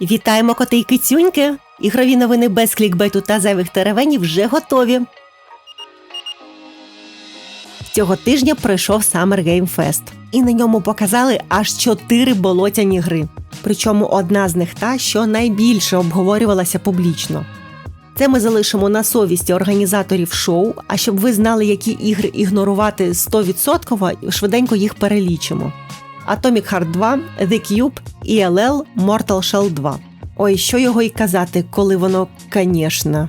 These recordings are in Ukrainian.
Вітаємо коти й кицюньки! Ігрові новини без клікбейту та зайвих теревенів вже готові. Цього тижня пройшов Summer Game Fest, і на ньому показали аж чотири болотяні гри. Причому одна з них та, що найбільше обговорювалася публічно. Це ми залишимо на совісті організаторів шоу. А щоб ви знали, які ігри ігнорувати 100%, швиденько їх перелічимо: Atomic Heart 2, The Cube, ELL, Mortal Shell 2. Ой, що його й казати, коли воно, звісно.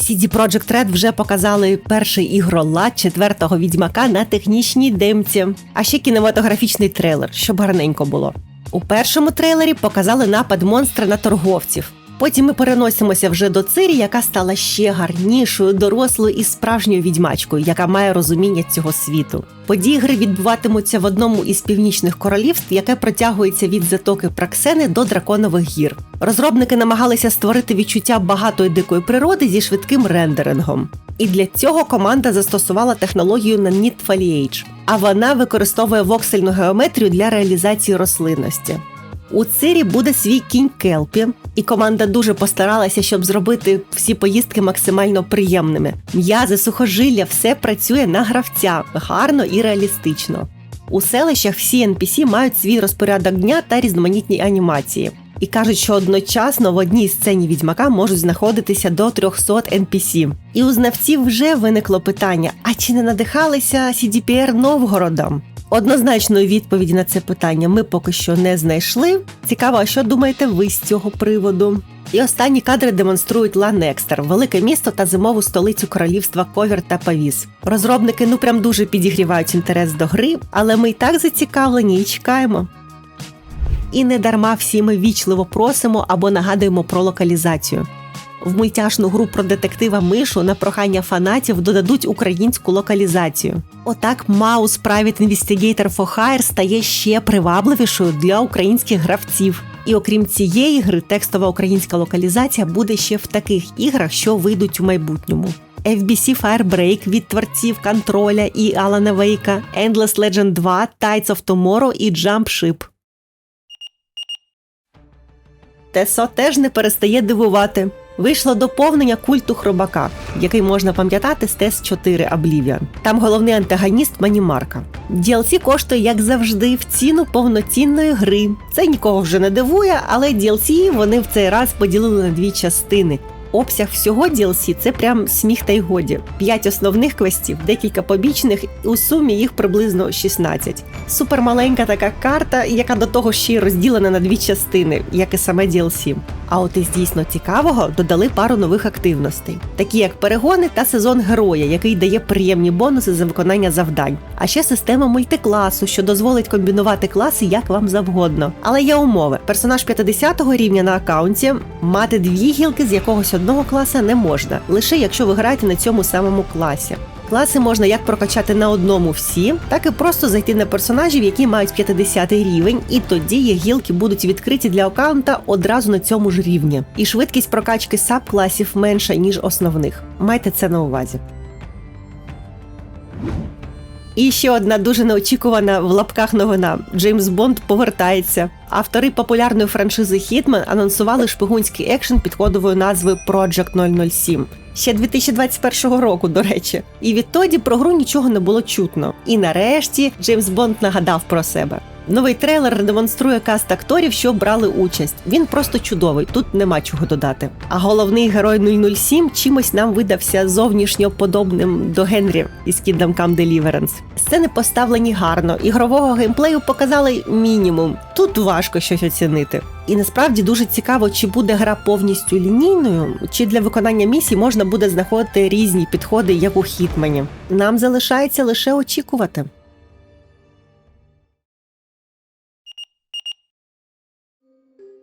CD Projekt Red вже показали перший ігролад четвертого відьмака на технічній демці, а ще кінематографічний трейлер, щоб гарненько було. У першому трейлері показали напад монстра на торговців. Потім ми переносимося вже до Цирі, яка стала ще гарнішою, дорослою і справжньою відьмачкою, яка має розуміння цього світу. Події гри відбуватимуться в одному із північних королівств, яке протягується від затоки Праксени до драконових гір. Розробники намагалися створити відчуття багатої дикої природи зі швидким рендерингом. І для цього команда застосувала технологію Nanit Foliage, а вона використовує воксельну геометрію для реалізації рослинності. У цирі буде свій кінь Келпі, і команда дуже постаралася, щоб зробити всі поїздки максимально приємними. М'язи, сухожилля, все працює на гравця гарно і реалістично. У селищах всі NPC мають свій розпорядок дня та різноманітні анімації. І кажуть, що одночасно в одній сцені відьмака можуть знаходитися до 300 NPC. І у знавців вже виникло питання: а чи не надихалися CDPR Новгородом? Однозначної відповіді на це питання ми поки що не знайшли. Цікаво, що думаєте ви з цього приводу? І останні кадри демонструють Ланекстер, велике місто та зимову столицю королівства Ковір та Павіс. Розробники ну прям дуже підігрівають інтерес до гри, але ми й так зацікавлені і чекаємо. І не дарма всі ми вічливо просимо або нагадуємо про локалізацію. В мультяшну гру про детектива Мишу на прохання фанатів додадуть українську локалізацію. Отак Маус Private Investigator for Hire стає ще привабливішою для українських гравців. І окрім цієї гри, текстова українська локалізація буде ще в таких іграх, що вийдуть у майбутньому. FBC Firebreak від творців Контроля і Алана Вейка, Endless Legend 2, Tides of Tomorrow і Jump Ship. Тесо теж не перестає дивувати. Вийшло доповнення культу хробака, який можна пам'ятати з ТЕС 4 Oblivion. Там головний антагоніст Манімарка. DLC коштує, як завжди, в ціну повноцінної гри. Це нікого вже не дивує, але DLC вони в цей раз поділили на дві частини. Обсяг всього DLC – це прям сміх та й годі. П'ять основних квестів, декілька побічних, і у сумі їх приблизно 16. Супермаленька така карта, яка до того ще й розділена на дві частини, як і саме DLC. А от із дійсно цікавого додали пару нових активностей, такі як перегони та сезон героя, який дає приємні бонуси за виконання завдань. А ще система мультикласу, що дозволить комбінувати класи як вам завгодно. Але є умови: персонаж 50-го рівня на аккаунті мати дві гілки з якогось одного класа не можна, лише якщо ви граєте на цьому самому класі. Класи можна як прокачати на одному всі, так і просто зайти на персонажів, які мають 50 рівень, і тоді їх гілки будуть відкриті для аккаунта одразу на цьому ж рівні. І швидкість прокачки саб-класів менша, ніж основних. Майте це на увазі. І ще одна дуже неочікувана в лапках новина: Джеймс Бонд повертається. Автори популярної франшизи Хітмен анонсували шпигунський екшен під кодовою назвою Project 007. Ще 2021 року, до речі, і відтоді про гру нічого не було чутно. І нарешті Джеймс Бонд нагадав про себе. Новий трейлер демонструє каст акторів, що брали участь. Він просто чудовий, тут нема чого додати. А головний герой 007 чимось нам видався зовнішньо подобним до Генрі із Kingdom Come Deliverance. Сцени поставлені гарно, ігрового геймплею показали мінімум. Тут важко щось оцінити. І насправді дуже цікаво, чи буде гра повністю лінійною, чи для виконання місій можна буде знаходити різні підходи, як у Хітмені. Нам залишається лише очікувати.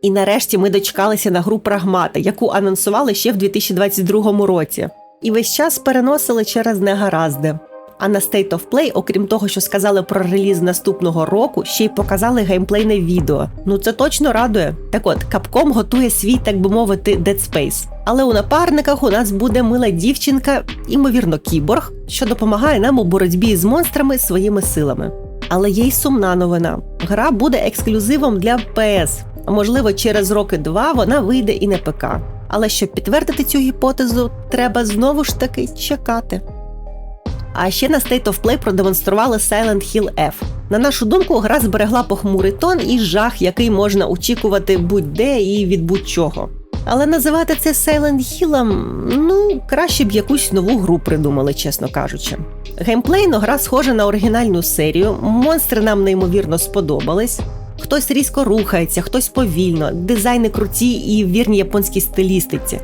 І нарешті ми дочекалися на гру Прагмата, яку анонсували ще в 2022 році. І весь час переносили через негаразди. А на State of Play, окрім того, що сказали про реліз наступного року, ще й показали геймплейне відео. Ну це точно радує. Так от, Capcom готує свій, так би мовити, Dead Space. Але у напарниках у нас буде мила дівчинка, імовірно, кіборг, що допомагає нам у боротьбі з монстрами своїми силами. Але є й сумна новина. Гра буде ексклюзивом для PS. Можливо, через роки два вона вийде і на ПК. Але щоб підтвердити цю гіпотезу, треба знову ж таки чекати. А ще на State of Play продемонстрували Silent Hill F. На нашу думку, гра зберегла похмурий тон і жах, який можна очікувати будь-де і від будь-чого. Але називати це Silent Hill, ну, краще б якусь нову гру придумали, чесно кажучи. Геймплейно гра схожа на оригінальну серію, монстри нам неймовірно сподобались. Хтось різко рухається, хтось повільно, дизайни круті і вірні японській стилістиці,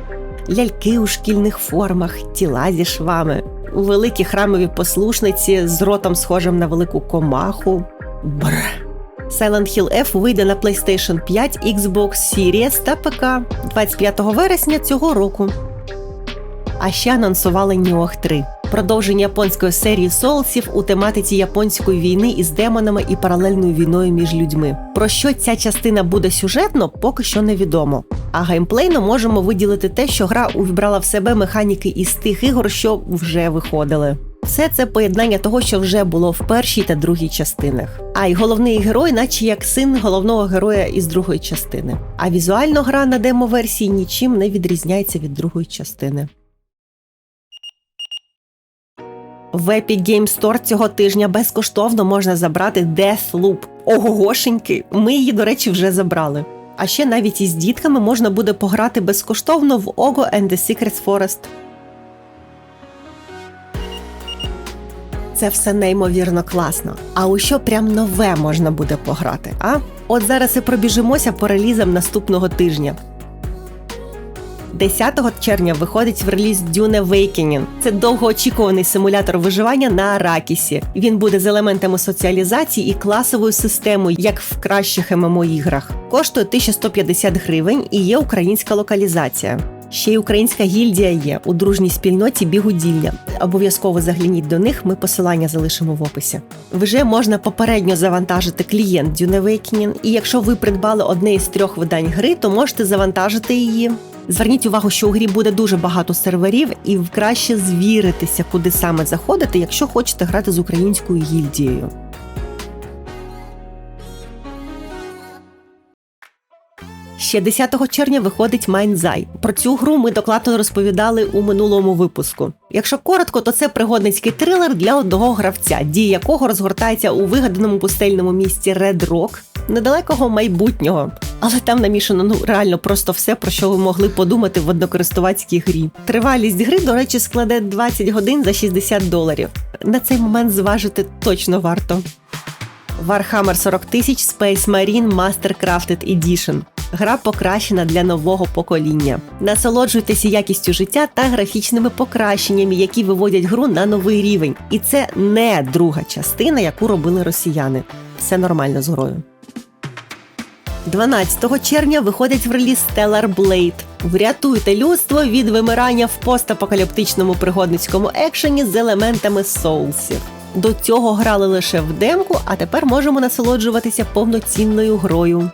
ляльки у шкільних формах, тіла зі швами, великі храмові послушниці з ротом схожим на велику комаху. Бр. Silent Hill F вийде на PlayStation 5, Xbox Series та ПК 25 вересня цього року. А ще анонсували Ньох 3 продовження японської серії соусів у тематиці японської війни із демонами і паралельною війною між людьми. Про що ця частина буде сюжетно, поки що невідомо. А геймплейно можемо виділити те, що гра увібрала в себе механіки із тих ігор, що вже виходили. Все це поєднання того, що вже було в першій та другій частинах. А й головний герой, наче як син головного героя із другої частини. А візуально гра на демо-версії нічим не відрізняється від другої частини. В Epic Game Store цього тижня безкоштовно можна забрати Deathloop. Огогошеньки, ми її, до речі, вже забрали. А ще навіть із дітками можна буде пограти безкоштовно в Ogo and the Secret Forest. Це все неймовірно класно. А у що прям нове можна буде пограти? А? От зараз і пробіжимося по релізам наступного тижня. 10 червня виходить в реліз Dune Awakening. Це довгоочікуваний симулятор виживання на Аракісі. Він буде з елементами соціалізації і класовою системою, як в кращих ММО іграх. Коштує 1150 гривень і є українська локалізація. Ще й українська гільдія є у дружній спільноті бігуділля. Обов'язково загляніть до них. Ми посилання залишимо в описі. Вже можна попередньо завантажити клієнт Awakening, і якщо ви придбали одне із трьох видань гри, то можете завантажити її. Зверніть увагу, що у грі буде дуже багато серверів, і краще звіритися, куди саме заходити, якщо хочете грати з українською гільдією. Ще 10 червня виходить Майнзай. Про цю гру ми докладно розповідали у минулому випуску. Якщо коротко, то це пригодницький трилер для одного гравця, дія якого розгортається у вигаданому пустельному місті Red Rock, недалекого майбутнього. Але там намішано ну реально просто все, про що ви могли подумати в однокористувацькій грі. Тривалість гри, до речі, складе 20 годин за 60 доларів. На цей момент зважити точно варто. Warhammer 40 тисяч Space Marine Master Crafted Edition. Гра покращена для нового покоління. Насолоджуйтеся якістю життя та графічними покращеннями, які виводять гру на новий рівень. І це не друга частина, яку робили росіяни. Все нормально з грою. 12 червня виходить в реліз Stellar Blade. Врятуйте людство від вимирання в постапокаліптичному пригодницькому екшені з елементами соулсів. До цього грали лише в демку, а тепер можемо насолоджуватися повноцінною грою.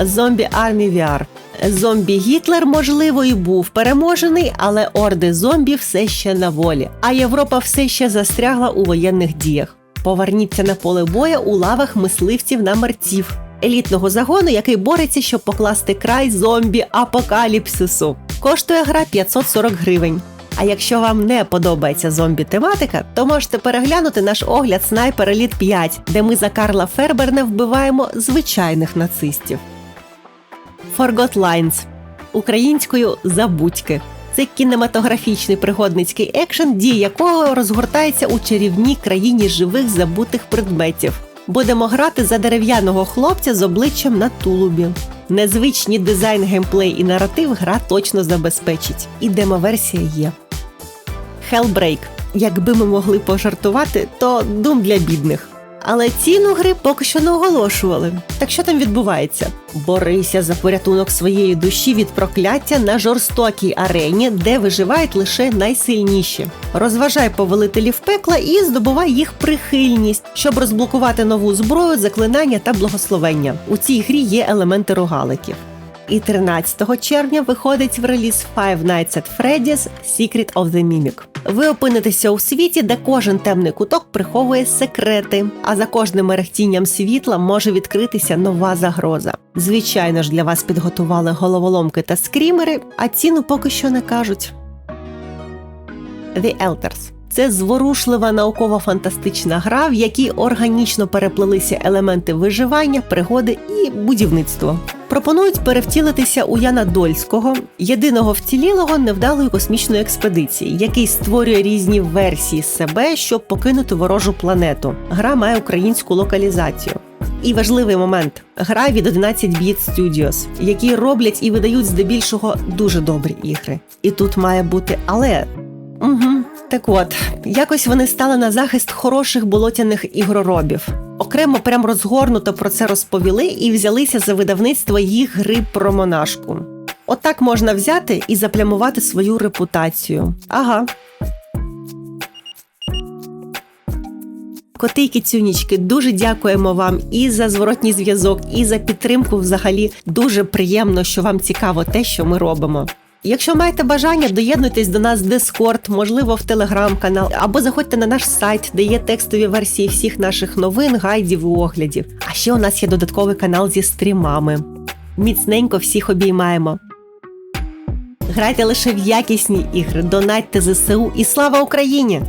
Зомбі Army VR. Зомбі Гітлер, можливо, і був переможений, але орди зомбі все ще на волі. А Європа все ще застрягла у воєнних діях. Поверніться на поле боя у лавах мисливців на мерців, елітного загону, який бореться, щоб покласти край зомбі апокаліпсису. Коштує гра 540 гривень. А якщо вам не подобається зомбі-тематика, то можете переглянути наш огляд Снайпер Elite 5, де ми за Карла Ферберне вбиваємо звичайних нацистів. Forgot Lines українською забудьки. Це кінематографічний пригодницький екшен, дія якого розгортається у чарівній країні живих забутих предметів. Будемо грати за дерев'яного хлопця з обличчям на тулубі. Незвичні дизайн, геймплей і наратив гра точно забезпечить. І демоверсія є. Hellbreak. Якби ми могли пожартувати, то дум для бідних. Але ціну гри поки що не оголошували. Так що там відбувається? Борися за порятунок своєї душі від прокляття на жорстокій арені, де виживають лише найсильніші. Розважай повелителів пекла і здобувай їх прихильність, щоб розблокувати нову зброю, заклинання та благословення. У цій грі є елементи рогаликів. І 13 червня виходить в реліз Five Nights at Freddy's Secret of the Mimic. Ви опинитеся у світі, де кожен темний куток приховує секрети, а за кожним мерехтінням світла може відкритися нова загроза. Звичайно ж, для вас підготували головоломки та скрімери, а ціну поки що не кажуть. The Elders – це зворушлива науково-фантастична гра, в якій органічно переплелися елементи виживання, пригоди і будівництва. Пропонують перевтілитися у Яна Дольського, єдиного вцілілого невдалої космічної експедиції, який створює різні версії себе, щоб покинути ворожу планету. Гра має українську локалізацію. І важливий момент: гра від 11 Bit Studios, які роблять і видають здебільшого дуже добрі ігри. І тут має бути але. Угу. Так от, якось вони стали на захист хороших болотяних ігроробів. Окремо прям розгорнуто про це розповіли і взялися за видавництво їх гри про монашку. Отак можна взяти і заплямувати свою репутацію. Ага. Коти кицюнічки, дуже дякуємо вам і за зворотній зв'язок, і за підтримку. Взагалі дуже приємно, що вам цікаво те, що ми робимо. Якщо маєте бажання, доєднуйтесь до нас в Discord, можливо, в телеграм-канал, або заходьте на наш сайт, де є текстові версії всіх наших новин, гайдів і оглядів. А ще у нас є додатковий канал зі стрімами. Міцненько всіх обіймаємо. Грайте лише в якісні ігри, донатьте ЗСУ і слава Україні!